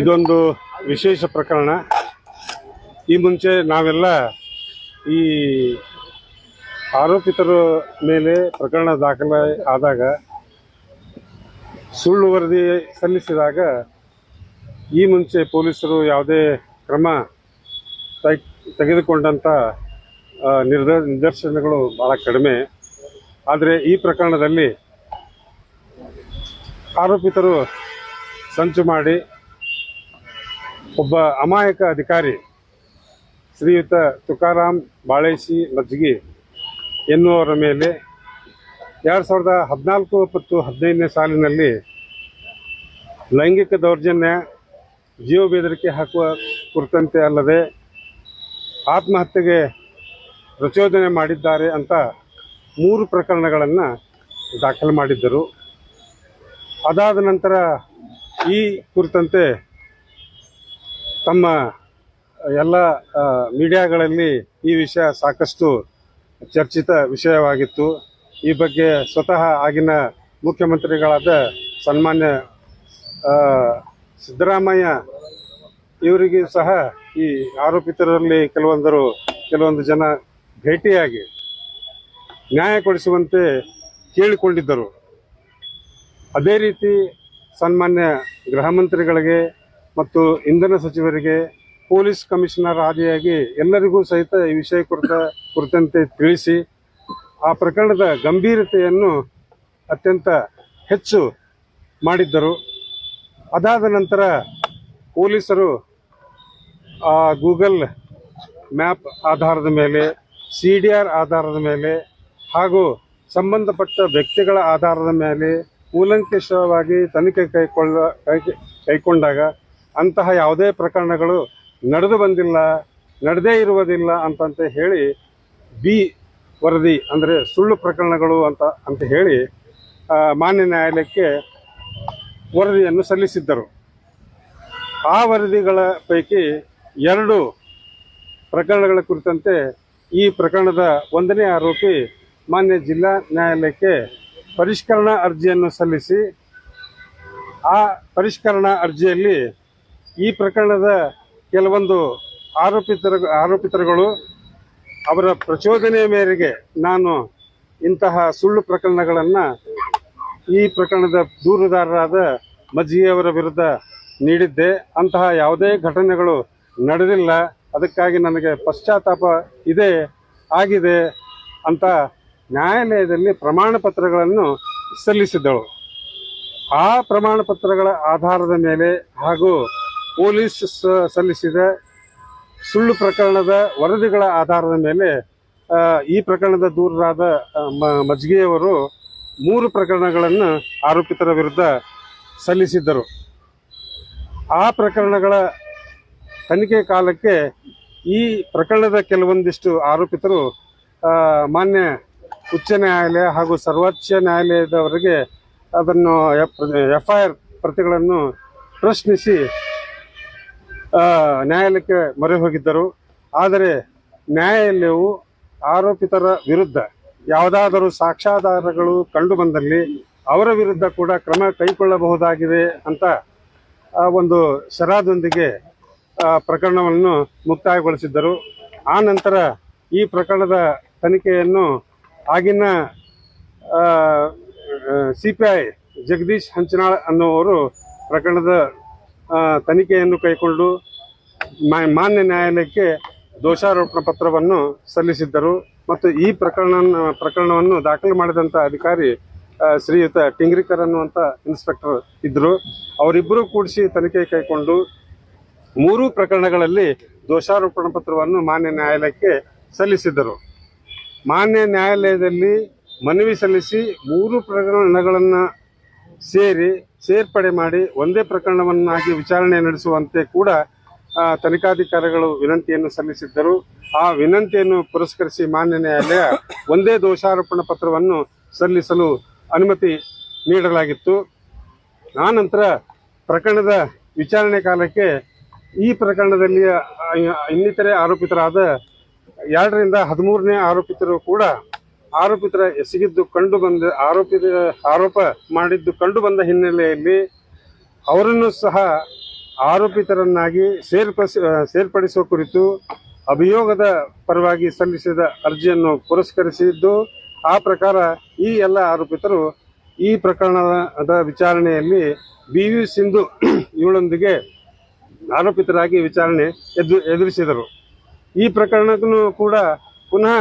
ಇದೊಂದು ವಿಶೇಷ ಪ್ರಕರಣ. ಈ ಮುಂಚೆ ನಾವೆಲ್ಲ ಈ ಆರೋಪಿತರ ಮೇಲೆ ಪ್ರಕರಣ ದಾಖಲೆ ಆದಾಗ ಸುಳ್ಳು ವರದಿ ಸಲ್ಲಿಸಿದಾಗ ಈ ಮುಂಚೆ ಪೊಲೀಸರು ಯಾವುದೇ ಕ್ರಮ ತೆಗೆದುಕೊಂಡಂಥ ನಿರ್ದ, ನಿದರ್ಶನಗಳು ಬಹಳ ಕಡಿಮೆ. ಆದರೆ ಈ ಪ್ರಕರಣದಲ್ಲಿ ಆರೋಪಿತರು ಸಂಚು ಮಾಡಿ ಒಬ್ಬ ಅಮಾಯಕ ಅಧಿಕಾರಿ ಶ್ರೀಯುತ ತುಕಾರಾಮ್ ಬಾಳೇಶಿ ಮಜ್ಗಿ ಎನ್ನುವರ ಮೇಲೆ ಎರಡು ಸಾವಿರದ ಹದಿನಾಲ್ಕು ಮತ್ತು ಹದಿನೈದನೇ ಸಾಲಿನಲ್ಲಿ ಲೈಂಗಿಕ ದೌರ್ಜನ್ಯ, ಜೀವ ಬೆದರಿಕೆ ಹಾಕುವ ಕುರಿತಂತೆ ಅಲ್ಲದೆ ಆತ್ಮಹತ್ಯೆಗೆ ಪ್ರಚೋದನೆ ಮಾಡಿದ್ದಾರೆ ಅಂತ ಮೂರು ಪ್ರಕರಣಗಳನ್ನು ದಾಖಲು ಮಾಡಿದ್ದರು. ಅದಾದ ನಂತರ ಈ ಕುರಿತಂತೆ ತಮ್ಮ ಎಲ್ಲ ಮೀಡಿಯಾಗಳಲ್ಲಿ ಈ ವಿಷಯ ಸಾಕಷ್ಟು ಚರ್ಚಿತ ವಿಷಯವಾಗಿತ್ತು. ಈ ಬಗ್ಗೆ ಸ್ವತಃ ಆಗಿನ ಮುಖ್ಯಮಂತ್ರಿಗಳಾದ ಸನ್ಮಾನ್ಯ ಸಿದ್ದರಾಮಯ್ಯ ಇವರಿಗೂ ಸಹ ಈ ಆರೋಪಿತರಲ್ಲಿ ಕೆಲವೊಂದರು, ಕೆಲವೊಂದು ಜನ ಭೇಟಿಯಾಗಿ ನ್ಯಾಯ ಕೊಡಿಸುವಂತೆ ಕೇಳಿಕೊಂಡಿದ್ದರು. ಅದೇ ರೀತಿ ಸನ್ಮಾನ್ಯ ಗೃಹ ಮಂತ್ರಿಗಳಿಗೆ ಮತ್ತು ಇಂಧನ ಸಚಿವರಿಗೆ, ಪೊಲೀಸ್ ಕಮಿಷನರ್ ಆದಿಯಾಗಿ ಎಲ್ಲರಿಗೂ ಸಹಿತ ಈ ವಿಷಯ ಕುರಿತ ಕುರಿತಂತೆ ತಿಳಿಸಿ, ಆ ಪ್ರಕರಣದ ಗಂಭೀರತೆಯನ್ನು ಅತ್ಯಂತ ಹೆಚ್ಚು ಮಾಡಿದ್ದರು. ಅದಾದ ನಂತರ ಪೊಲೀಸರು ಆ ಗೂಗಲ್ ಮ್ಯಾಪ್ ಆಧಾರದ ಮೇಲೆ, ಸಿ ಆಧಾರದ ಮೇಲೆ ಹಾಗೂ ಸಂಬಂಧಪಟ್ಟ ವ್ಯಕ್ತಿಗಳ ಆಧಾರದ ಮೇಲೆ ಕೂಲಂಕಷವಾಗಿ ತನಿಖೆ ಕೈಕೊಳ್ಳ ಕೈ- ಕೈಗೊಂಡಾಗ ಅಂತಹ ಯಾವುದೇ ಪ್ರಕರಣಗಳು ನಡೆದು ಬಂದಿಲ್ಲ, ನಡೆದೇ ಇರುವುದಿಲ್ಲ ಅಂತಂತ ಹೇಳಿ ಬಿ ವರದಿ ಅಂದರೆ ಸುಳ್ಳು ಪ್ರಕರಣಗಳು ಅಂತ ಅಂತ ಹೇಳಿ ಮಾನ್ಯ ನ್ಯಾಯಾಲಯಕ್ಕೆ ವರದಿಯನ್ನು ಸಲ್ಲಿಸಿದ್ದರು. ಆ ವರದಿಗಳ ಪೈಕಿ ಎರಡು ಪ್ರಕರಣಗಳ ಕುರಿತಂತೆ ಈ ಪ್ರಕರಣದ ಒಂದನೇ ಆರೋಪಿ ಮಾನ್ಯ ಜಿಲ್ಲಾ ನ್ಯಾಯಾಲಯಕ್ಕೆ ಪರಿಷ್ಕರಣಾ ಅರ್ಜಿಯನ್ನು ಸಲ್ಲಿಸಿ, ಆ ಪರಿಷ್ಕರಣಾ ಅರ್ಜಿಯಲ್ಲಿ ಈ ಪ್ರಕರಣದ ಕೆಲವೊಂದು ಆರೋಪಿತರ, ಆರೋಪಿತರುಗಳು ಅವರ ಪ್ರಚೋದನೆಯ ಮೇರೆಗೆ ನಾನು ಇಂತಹ ಸುಳ್ಳು ಪ್ರಕರಣಗಳನ್ನು ಈ ಪ್ರಕರಣದ ದೂರುದಾರರಾದ ಮಜ್ಜಿಯವರ ವಿರುದ್ಧ ನೀಡಿದ್ದೆ. ಅಂತಹ ಯಾವುದೇ ಘಟನೆಗಳು ನಡೆದಿಲ್ಲ. ಅದಕ್ಕಾಗಿ ನನಗೆ ಪಶ್ಚಾತ್ತಾಪ ಇದೆ, ಆಗಿದೆ ಅಂತ ನ್ಯಾಯಾಲಯದಲ್ಲಿ ಪ್ರಮಾಣ ಪತ್ರಗಳನ್ನು ಸಲ್ಲಿಸಿದ್ದಳು. ಆ ಪ್ರಮಾಣ ಪತ್ರಗಳ ಆಧಾರದ ಮೇಲೆ ಹಾಗೂ ಪೊಲೀಸ್ ಸಲ್ಲಿಸಿದ ಸುಳ್ಳು ಪ್ರಕರಣದ ವರದಿಗಳ ಆಧಾರದ ಮೇಲೆ ಈ ಪ್ರಕರಣದ ದೂರರಾದ ಮಜ್ಗಿಯವರು ಮೂರು ಪ್ರಕರಣಗಳನ್ನು ಆರೋಪಿತರ ವಿರುದ್ಧ ಸಲ್ಲಿಸಿದ್ದರು. ಆ ಪ್ರಕರಣಗಳ ತನಿಖೆ ಕಾಲಕ್ಕೆ ಈ ಪ್ರಕರಣದ ಕೆಲವೊಂದಿಷ್ಟು ಆರೋಪಿತರು ಮಾನ್ಯ ಉಚ್ಚ ನ್ಯಾಯಾಲಯ ಹಾಗೂ ಸರ್ವೋಚ್ಚ ನ್ಯಾಯಾಲಯದವರೆಗೆ ಅದನ್ನು ಎಫ್ ಐ ಆರ್ ಪ್ರತಿಗಳನ್ನು ಪ್ರಶ್ನಿಸಿ ನ್ಯಾಯಾಲಯಕ್ಕೆ ಮೊರೆ ಹೋಗಿದ್ದರು. ಆದರೆ ನ್ಯಾಯಾಲಯವು ಆರೋಪಿತರ ವಿರುದ್ಧ ಯಾವುದಾದರೂ ಸಾಕ್ಷ್ಯಾಧಾರಗಳು ಕಂಡುಬಂದಲ್ಲಿ ಅವರ ವಿರುದ್ಧ ಕೂಡ ಕ್ರಮ ಕೈಗೊಳ್ಳಬಹುದಾಗಿದೆ ಅಂತ, ಆ, ಒಂದು ಶರಾದೊಂದಿಗೆ ಪ್ರಕರಣವನ್ನು ಮುಕ್ತಾಯಗೊಳಿಸಿದ್ದರು. ಆ ನಂತರ ಈ ಪ್ರಕರಣದ ತನಿಖೆಯನ್ನು ಆಗಿನ C P I Jagadish Hanchanal ಅನ್ನುವರು ಪ್ರಕರಣದ ತನಿಖೆಯನ್ನು ಕೈಗೊಂಡು ಮಾನ್ಯ ನ್ಯಾಯಾಲಯಕ್ಕೆ ದೋಷಾರೋಪಣ ಪತ್ರವನ್ನು ಸಲ್ಲಿಸಿದ್ದರು. ಮತ್ತು ಈ ಪ್ರಕರಣ ಪ್ರಕರಣವನ್ನು ದಾಖಲು ಮಾಡಿದಂಥ ಅಧಿಕಾರಿ ಶ್ರೀಯುತ ಟಿಂಗ್ರಿಕರ್ ಅನ್ನುವಂಥ ಇನ್ಸ್ಪೆಕ್ಟರ್ ಇದ್ದರು ಅವರಿಬ್ಬರು ಕೂಡಿಸಿ ತನಿಖೆ ಕೈಗೊಂಡು ಮೂರು ಪ್ರಕರಣಗಳಲ್ಲಿ ದೋಷಾರೋಪಣ ಪತ್ರವನ್ನು ಮಾನ್ಯ ನ್ಯಾಯಾಲಯಕ್ಕೆ ಸಲ್ಲಿಸಿದ್ದರು. ಮಾನ್ಯ ನ್ಯಾಯಾಲಯದಲ್ಲಿ ಮನವಿ ಸಲ್ಲಿಸಿ ಮೂರು ಪ್ರಕರಣಗಳನ್ನು ಸೇರಿ ಸೇರ್ಪಡೆ ಮಾಡಿ ಒಂದೇ ಪ್ರಕರಣವನ್ನಾಗಿ ವಿಚಾರಣೆ ನಡೆಸುವಂತೆ ಕೂಡ ತನಿಖಾಧಿಕಾರಿಗಳು ವಿನಂತಿಯನ್ನು ಸಲ್ಲಿಸಿದ್ದರು. ಆ ವಿನಂತಿಯನ್ನು ಪುರಸ್ಕರಿಸಿ ಮಾನ್ಯ ನ್ಯಾಯಾಲಯ ಒಂದೇ ದೋಷಾರೋಪಣ ಪತ್ರವನ್ನು ಸಲ್ಲಿಸಲು ಅನುಮತಿ ನೀಡಲಾಗಿತ್ತು. ಆನಂತರ ನಂತರ ಪ್ರಕರಣದ ವಿಚಾರಣೆ ಕಾಲಕ್ಕೆ ಈ ಪ್ರಕರಣದಲ್ಲಿ ಇನ್ನಿತರೆ ಆರೋಪಿತರಾದ ಎರಡರಿಂದ ಹದಿಮೂರನೇ ಆರೋಪಿತರು ಕೂಡ ಆರೋಪಿತರ ಎಸಗಿದ್ದು ಕಂಡು ಬಂದ ಆರೋಪಿತ ಆರೋಪ ಮಾಡಿದ್ದು ಕಂಡು ಬಂದ ಹಿನ್ನೆಲೆಯಲ್ಲಿ ಅವರನ್ನು ಸಹ ಆರೋಪಿತರನ್ನಾಗಿ ಸೇರ್ಪಡಿಸ ಸೇರ್ಪಡಿಸುವ ಕುರಿತು ಅಭಿಯೋಗದ ಪರವಾಗಿ ಸಲ್ಲಿಸಿದ ಅರ್ಜಿಯನ್ನು ಪುರಸ್ಕರಿಸಿದ್ದು, ಆ ಪ್ರಕಾರ ಈ ಎಲ್ಲ ಆರೋಪಿತರು ಈ ಪ್ರಕರಣದ ವಿಚಾರಣೆಯಲ್ಲಿ ಬಿ. ವಿ. ಸಿಂಧು ಇವಳೊಂದಿಗೆ ಆರೋಪಿತರಾಗಿ ವಿಚಾರಣೆ ಎದು, ಎದುರಿಸಿದರು. ಈ ಪ್ರಕರಣಕ್ಕೂ ಕೂಡ ಪುನಃ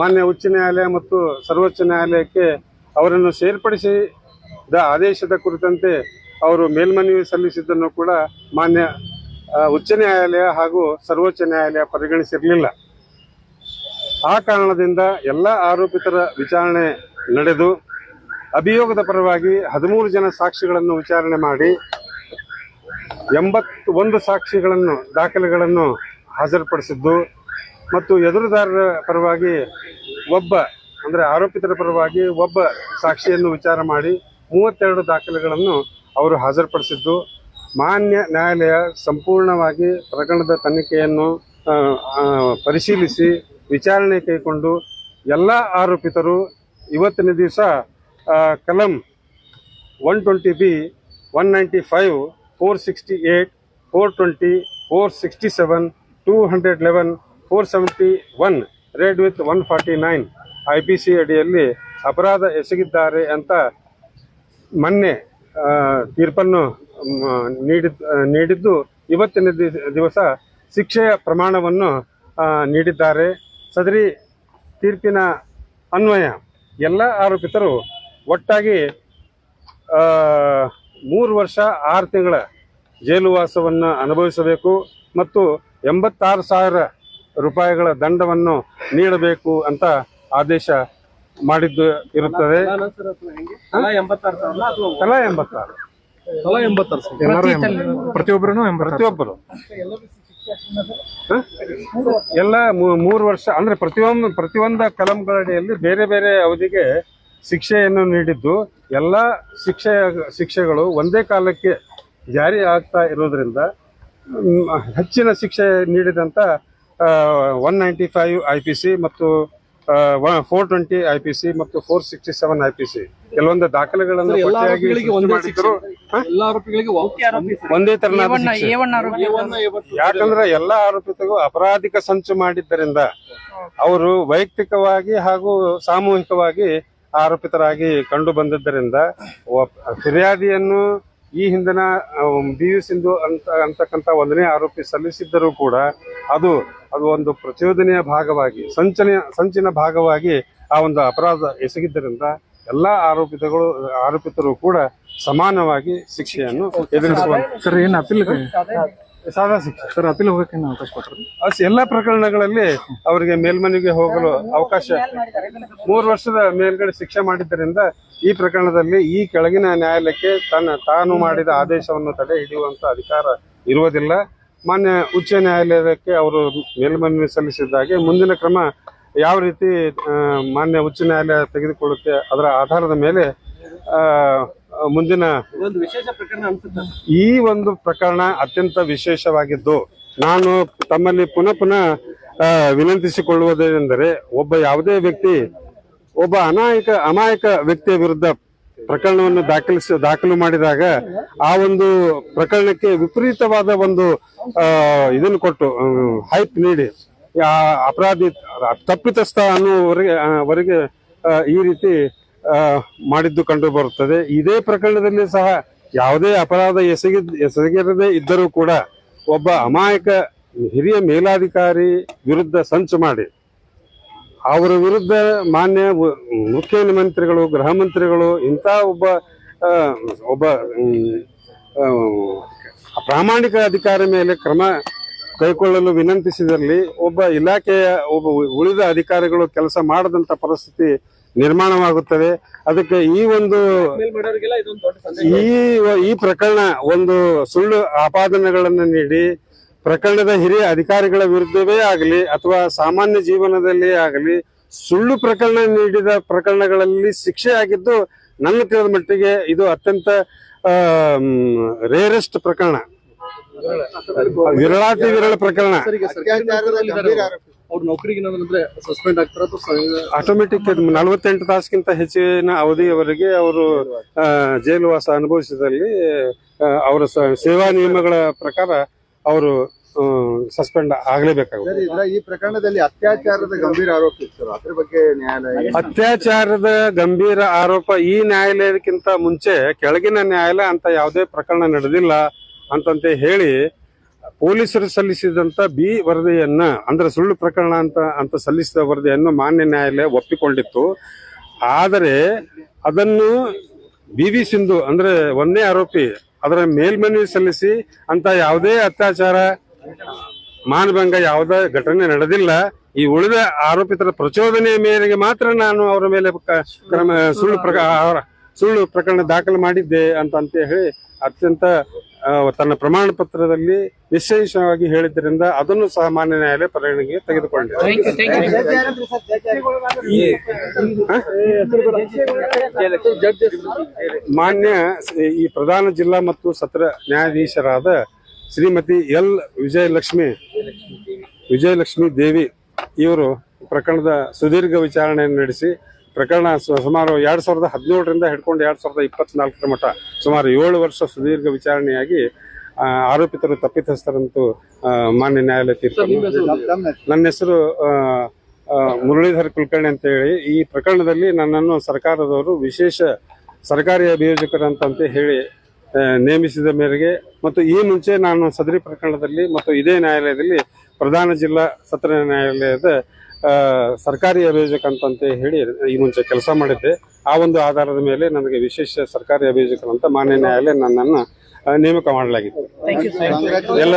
ಮಾನ್ಯ ಉಚ್ಚ ನ್ಯಾಯಾಲಯ ಮತ್ತು ಸರ್ವೋಚ್ಚ ನ್ಯಾಯಾಲಯಕ್ಕೆ ಅವರನ್ನು ಸೇರ್ಪಡಿಸಿದ ಆದೇಶದ ಕುರಿತಂತೆ ಅವರು ಮೇಲ್ಮನವಿ ಸಲ್ಲಿಸಿದ್ದನ್ನು ಕೂಡ ಮಾನ್ಯ ಉಚ್ಚ ನ್ಯಾಯಾಲಯ ಹಾಗೂ ಸರ್ವೋಚ್ಚ ನ್ಯಾಯಾಲಯ ಪರಿಗಣಿಸಿರಲಿಲ್ಲ. ಆ ಕಾರಣದಿಂದ ಎಲ್ಲ ಆರೋಪಿತರ ವಿಚಾರಣೆ ನಡೆದು, ಅಭಿಯೋಗದ ಪರವಾಗಿ ಹದಿಮೂರು ಜನ ಸಾಕ್ಷಿಗಳನ್ನು ವಿಚಾರಣೆ ಮಾಡಿ, ಎಂಬತ್ತೊಂದು ಸಾಕ್ಷಿಗಳನ್ನು, ದಾಖಲೆಗಳನ್ನು ಹಾಜರುಪಡಿಸಿದ್ದು. ಮತ್ತು ಎದುರುದಾರರ ಪರವಾಗಿ ಒಬ್ಬ, ಅಂದರೆ ಆರೋಪಿತರ ಪರವಾಗಿ ಒಬ್ಬ ಸಾಕ್ಷಿಯನ್ನು ವಿಚಾರ ಮಾಡಿ ಮೂವತ್ತೆರಡು ದಾಖಲೆಗಳನ್ನು ಅವರು ಹಾಜರುಪಡಿಸಿದ್ದು. ಮಾನ್ಯ ನ್ಯಾಯಾಲಯ ಸಂಪೂರ್ಣವಾಗಿ ಪ್ರಕರಣದ ತನಿಖೆಯನ್ನು ಪರಿಶೀಲಿಸಿ ವಿಚಾರಣೆ ಕೈಗೊಂಡು ಎಲ್ಲ ಆರೋಪಿತರು ಇವತ್ತಿನ ದಿವಸ ಕಲಂ one twenty B, one ninety five, four sixty eight four twenty, four sixty seven two hundred eleven four seventy one read with one forty nine I P C ಅಡಿಯಲ್ಲಿ ಅಪರಾಧ ಎಸಗಿದ್ದಾರೆ ಅಂತ ಮೊನ್ನೆ ತೀರ್ಪನ್ನು ಮ್, ನೀಡಿದ್ ನೀಡಿದ್ದು ಇವತ್ತಿನ ದಿವಸ ಶಿಕ್ಷೆಯ ಪ್ರಮಾಣವನ್ನು ನೀಡಿದ್ದಾರೆ. ಸದರಿ ತೀರ್ಪಿನ ಅನ್ವಯ. ಎಲ್ಲ ಆರೋಪಿತರು ಒಟ್ಟಾಗಿ ಮೂರು ವರ್ಷ ಆರು ತಿಂಗಳ ಜೈಲುವಾಸವನ್ನು ಅನುಭವಿಸಬೇಕು ಮತ್ತು ಎಂಬತ್ತಾರು ಸಾವಿರ ರೂಪಾಯಿಗಳ ದಂಡವನ್ನು ನೀಡಬೇಕು ಅಂತ ಆದೇಶ ಮಾಡಿದ್ದು ಇರುತ್ತದೆ. ತಲಾ ಎಂಬತ್ತಾರು ಪ್ರತಿಯೊಬ್ಬರೂ. ಪ್ರತಿಯೊಬ್ಬರು? ಎಲ್ಲ ಮೂರು ವರ್ಷ ಅಂದ್ರೆ ಪ್ರತಿಯೊಂದು ಪ್ರತಿಯೊಂದು ಕಲಂಗಳಡಿಯಲ್ಲಿ ಬೇರೆ ಬೇರೆ ಅವಧಿಗೆ ಶಿಕ್ಷೆಯನ್ನು ನೀಡಿದ್ದು. ಎಲ್ಲ ಶಿಕ್ಷೆ ಶಿಕ್ಷೆಗಳು ಒಂದೇ ಕಾಲಕ್ಕೆ ಜಾರಿ ಆಗ್ತಾ ಇರೋದ್ರಿಂದ ಹೆಚ್ಚಿನ ಶಿಕ್ಷೆ ನೀಡಿದಂತ one ninety five I P C ಮತ್ತು four twenty I P C ಮತ್ತು four sixty seven I P C ಕೆಲವೊಂದು ದಾಖಲೆಗಳನ್ನು ಎಲ್ಲ ಆರೋಪಿಗಳಿಗೆ ಒಂದೇ ತರ ಯಾಕಂದ್ರೆ ಎಲ್ಲ ಆರೋಪಿತಗೂ ಅಪರಾಧಿಕ ಸಂಚು ಮಾಡಿದ್ದರಿಂದ ಅವರು ವೈಯಕ್ತಿಕವಾಗಿ ಹಾಗೂ ಸಾಮೂಹಿಕವಾಗಿ ಆರೋಪಿತರಾಗಿ ಕಂಡು ಬಂದಿದ್ದರಿಂದ ಫಿರ್ಯಾದಿಯನ್ನು ಈ ಹಿಂದಿನ ಬಿ ಯು ಸಿಂಧು ಅಂತ ಅಂತಕ್ಕಂಥ ಒಂದನೇ ಆರೋಪಿ ಸಲ್ಲಿಸಿದ್ದರೂ ಕೂಡ ಅದು ಅದು ಒಂದು ಪ್ರಚೋದನೆಯ ಭಾಗವಾಗಿ ಸಂಚನೆಯ ಸಂಚಿನ ಭಾಗವಾಗಿ ಆ ಒಂದು ಅಪರಾಧ ಎಸಗಿದ್ದರಿಂದ ಎಲ್ಲ ಆರೋಪಿತಗಳು ಆರೋಪಿತರು ಕೂಡ ಸಮಾನವಾಗಿ ಶಿಕ್ಷೆಯನ್ನು ಎದುರಿಸುವ ಸರ್ ಏನು ಅಪೀಲ್ ಸಾದಾ ಶಿಕ್ಷೆ ಸರ್ ಅಪೀಲ್ ಹೋಗಕ್ಕೆ ಅವಕಾಶ ಎಲ್ಲ ಪ್ರಕರಣಗಳಲ್ಲಿ ಅವರಿಗೆ ಮೇಲ್ಮನೆಗೆ ಹೋಗಲು ಅವಕಾಶ ಮೂರು ವರ್ಷದ ಮೇಲ್ಗಡೆ ಶಿಕ್ಷೆ ಮಾಡಿದ್ದರಿಂದ ಈ ಪ್ರಕರಣದಲ್ಲಿ ಈ ಕೆಳಗಿನ ನ್ಯಾಯಾಲಯಕ್ಕೆ ತನ್ನ ತಾನು ಮಾಡಿದ ಆದೇಶವನ್ನು ತಡೆ ಹಿಡಿಯುವಂತ ಅಧಿಕಾರ ಇರುವುದಿಲ್ಲ. ಮಾನ್ಯ ಉಚ್ಚ ನ್ಯಾಯಾಲಯಕ್ಕೆ ಅವರು ಮೇಲ್ಮನವಿ ಸಲ್ಲಿಸಿದ್ದಾಗೆ ಮುಂದಿನ ಕ್ರಮ ಯಾವ ರೀತಿ ಮಾನ್ಯ ಉಚ್ಚ ನ್ಯಾಯಾಲಯ ತೆಗೆದುಕೊಳ್ಳುತ್ತೆ ಅದರ ಆಧಾರದ ಮೇಲೆ ಮುಂದಿನ ಈ ಒಂದು ಪ್ರಕರಣ ಅತ್ಯಂತ ವಿಶೇಷವಾಗಿದ್ದು ನಾನು ತಮ್ಮಲ್ಲಿ ಪುನಃ ಪುನಃ ವಿನಂತಿಸಿಕೊಳ್ಳುವುದೇನೆಂದರೆ ಒಬ್ಬ ಯಾವುದೇ ವ್ಯಕ್ತಿ ಒಬ್ಬ ಅನಾಯಕ ಅಮಾಯಕ ವ್ಯಕ್ತಿಯ ವಿರುದ್ಧ ಪ್ರಕರಣವನ್ನು ದಾಖಲಿಸಿ ದಾಖಲು ಮಾಡಿದಾಗ ಆ ಒಂದು ಪ್ರಕರಣಕ್ಕೆ ವಿಪರೀತವಾದ ಒಂದು ಇದನ್ನು ಕೊಟ್ಟು ಹೈಪ್ ನೀಡಿ ಆ ಅಪರಾಧಿ ತಪ್ಪಿತಸ್ಥ ಅನ್ನುವರೆಗೆ ವರೆಗೆ ಈ ರೀತಿ ಮಾಡಿದ್ದು ಕಂಡು ಬರುತ್ತದೆ. ಇದೇ ಪ್ರಕರಣದಲ್ಲಿ ಸಹ ಯಾವುದೇ ಅಪರಾಧ ಎಸಗಿ ಎಸಗಿರದೇ ಇದ್ದರೂ ಕೂಡ ಒಬ್ಬ ಅಮಾಯಕ ಹಿರಿಯ ಮೇಲಾಧಿಕಾರಿ ವಿರುದ್ಧ ಸಂಚು ಮಾಡಿ, ಅವರ ವಿರುದ್ಧ ಮಾನ್ಯ ಮುಖ್ಯಮಂತ್ರಿಗಳು, ಗೃಹ ಮಂತ್ರಿಗಳು, ಇಂಥ ಒಬ್ಬ ಒಬ್ಬ ಪ್ರಾಮಾಣಿಕ ಅಧಿಕಾರಿ ಮೇಲೆ ಕ್ರಮ ಕೈಗೊಳ್ಳಲು ವಿನಂತಿಸಿದಲ್ಲಿ ಒಬ್ಬ ಇಲಾಖೆಯ ಒಬ್ಬ ಉಳಿದ ಅಧಿಕಾರಿಗಳು ಕೆಲಸ ಮಾಡದಂತ ಪರಿಸ್ಥಿತಿ ನಿರ್ಮಾಣವಾಗುತ್ತದೆ ಅದಕ್ಕೆ ಈ ಒಂದು ಈ ಈ ಪ್ರಕರಣ ಒಂದು ಸುಳ್ಳು ಆಪಾದನೆಗಳನ್ನು ನೀಡಿ ಪ್ರಕರಣದ ಹಿರಿಯ ಅಧಿಕಾರಿಗಳ ವಿರುದ್ಧವೇ ಆಗಲಿ ಅಥವಾ ಸಾಮಾನ್ಯ ಜೀವನದಲ್ಲಿ ಆಗಲಿ ಸುಳ್ಳು ಪ್ರಕರಣ ನೀಡಿದ ಪ್ರಕರಣಗಳಲ್ಲಿ ಶಿಕ್ಷೆ ಆಗಿದ್ದು ನನ್ನ ತಿಳಿದ ಮಟ್ಟಿಗೆ ಇದು ಅತ್ಯಂತ ರೇರೆಸ್ಟ್ ಪ್ರಕರಣ. ವಿರಳಾತಿ ವಿರಳ ಪ್ರಕರಣ. ಅವ್ರ ನೌಕರಿಗೆ ಏನಾದ್ರೆ ಸಸ್ಪೆಂಡ್ ಆಗ್ತಾರ ಅಥವಾ ಆಟೋಮೆಟಿಕ್ ನಲವತ್ತೆಂಟು ತಾಸಿಗಿಂತ ಹೆಚ್ಚಿನ ಅವಧಿಯವರೆಗೆ ಅವರು ಆ, ಜೈಲುವಾಸ ಅನುಭವಿಸಿದಲ್ಲಿ ಆ, ಅವರ ಸ- ಸೇವಾ ನಿಯಮಗಳ ಪ್ರಕಾರ ಅವರು ಸಸ್ಪೆಂಡ್ ಆಗಲೇಬೇಕಾಗುತ್ತೆ. ಈ ಪ್ರಕರಣದಲ್ಲಿ ಅತ್ಯಾಚಾರದ ಗಂಭೀರ ಆರೋಪ ಇತ್ತು ಅದ್ರ ಬಗ್ಗೆ ನ್ಯಾಯಾಲಯ ಅತ್ಯಾಚಾರದ ಗಂಭೀರ ಆರೋಪ ಈ ನ್ಯಾಯಾಲಯಕ್ಕಿಂತ ಮುಂಚೆ ಕೆಳಗಿನ ನ್ಯಾಯಾಲಯ ಅಂತ ಯಾವುದೇ ಪ್ರಕರಣ ನಡೆದಿಲ್ಲ ಅಂತಂತೆ ಹೇಳಿ ಪೊಲೀಸರು ಸಲ್ಲಿಸಿದಂತ ಬಿ ವರದಿಯನ್ನ, ಅಂದ್ರೆ ಸುಳ್ಳು ಪ್ರಕರಣ ಅಂತ ಅಂತ ಸಲ್ಲಿಸಿದ ವರದಿಯನ್ನು ಮಾನ್ಯ ನ್ಯಾಯಾಲಯ ಒಪ್ಪಿಕೊಂಡಿತ್ತು. ಆದರೆ ಅದನ್ನು ಬಿ ವಿ ಸಿಂಧು, ಅಂದ್ರೆ ಒಂದೇ ಆರೋಪಿ, ಅದರ ಮೇಲ್ಮನವಿ ಸಲ್ಲಿಸಿ ಅಂತ ಯಾವುದೇ ಅತ್ಯಾಚಾರ, ಮಾನಭಂಗ ಯಾವುದೇ ಘಟನೆ ನಡೆದಿಲ್ಲ. ಈ ಉಳಿದ ಆರೋಪಿತರ ಪ್ರಚೋದನೆಯ ಮೇರೆಗೆ ಮಾತ್ರ ನಾನು ಅವರ ಮೇಲೆ ಕ್ರಮ, ಸುಳ್ಳು ಪ್ರಕರಣ ಸುಳ್ಳು ಪ್ರಕರಣ ದಾಖಲು ಮಾಡಿದ್ದೆ ಅಂತ ಅಂತ ಹೇಳಿ ಅತ್ಯಂತ ತನ್ನ ಪ್ರಮಾಣ ಪತ್ರದಲ್ಲಿ ನಿಶ್ಚಯಿಸವಾಗಿ ಹೇಳಿದ್ದರಿಂದ ಅದನ್ನು ಸಹ ಮಾನ್ಯ ನ್ಯಾಯಾಲಯ ಪರಿಗಣನೆಗೆ ತೆಗೆದುಕೊಂಡಿದೆ ಮಾನ್ಯ ಈ ಪ್ರಧಾನ ಜಿಲ್ಲಾ ಮತ್ತು ಸತ್ರ ನ್ಯಾಯಾಧೀಶರಾದ ಶ್ರೀಮತಿ ಎಲ್. ವಿಜಯಲಕ್ಷ್ಮಿ ವಿಜಯಲಕ್ಷ್ಮಿ ದೇವಿ ಇವರು ಪ್ರಕರಣದ ಸುದೀರ್ಘ ವಿಚಾರಣೆಯನ್ನು ನಡೆಸಿ ಪ್ರಕರಣ ಸುಮಾರು ಎರಡು ಸಾವಿರದ ಹದಿನೇಳರಿಂದ ಹಿಡ್ಕೊಂಡು ಎರಡು ಸಾವಿರದ ಇಪ್ಪತ್ನಾಲ್ಕರ ಮಟ್ಟ ಸುಮಾರು ಏಳು ವರ್ಷ ಸುದೀರ್ಘ ವಿಚಾರಣೆಯಾಗಿ ಆರೋಪಿತರು ತಪ್ಪಿತಸ್ಥರಂತೂ ಮಾನ್ಯ ನ್ಯಾಯಾಲಯ ತೀರ್ಪು ನನ್ನ ಹೆಸರು ಮುರಳೀಧರ್ ಕುಲಕರ್ಣಿ ಅಂತ ಹೇಳಿ. ಈ ಪ್ರಕರಣದಲ್ಲಿ ನನ್ನನ್ನು ಸರ್ಕಾರದವರು ವಿಶೇಷ ಸರ್ಕಾರಿ ಅಭಿಯೋಜಕರಂತಂತೆ ಹೇಳಿ ನೇಮಿಸಿದ ಮೇರೆಗೆ ಮತ್ತು ಈ ಮುಂಚೆ ನಾನು ಸದರಿ ಪ್ರಕರಣದಲ್ಲಿ ಮತ್ತು ಇದೇ ನ್ಯಾಯಾಲಯದಲ್ಲಿ ಪ್ರಧಾನ ಜಿಲ್ಲಾ ಸತ್ರ ನ್ಯಾಯಾಲಯದ ಸರ್ಕಾರಿ ಅಭಿಯೋಜಕ ಅಂತಂತ ಹೇಳಿ ಈ ಮುಂಚೆ ಕೆಲಸ ಮಾಡಿದ್ದೆ. ಆ ಒಂದು ಆಧಾರದ ಮೇಲೆ ನನಗೆ ವಿಶೇಷ ಸರ್ಕಾರಿ ಅಭಿಯೋಜಕರಂತ ಮಾನ್ಯ ನ್ಯಾಯಾಲಯ ನನ್ನನ್ನು ನೇಮಕ ಮಾಡಲಾಗಿತ್ತು. ಎಲ್ಲರಿಗೂ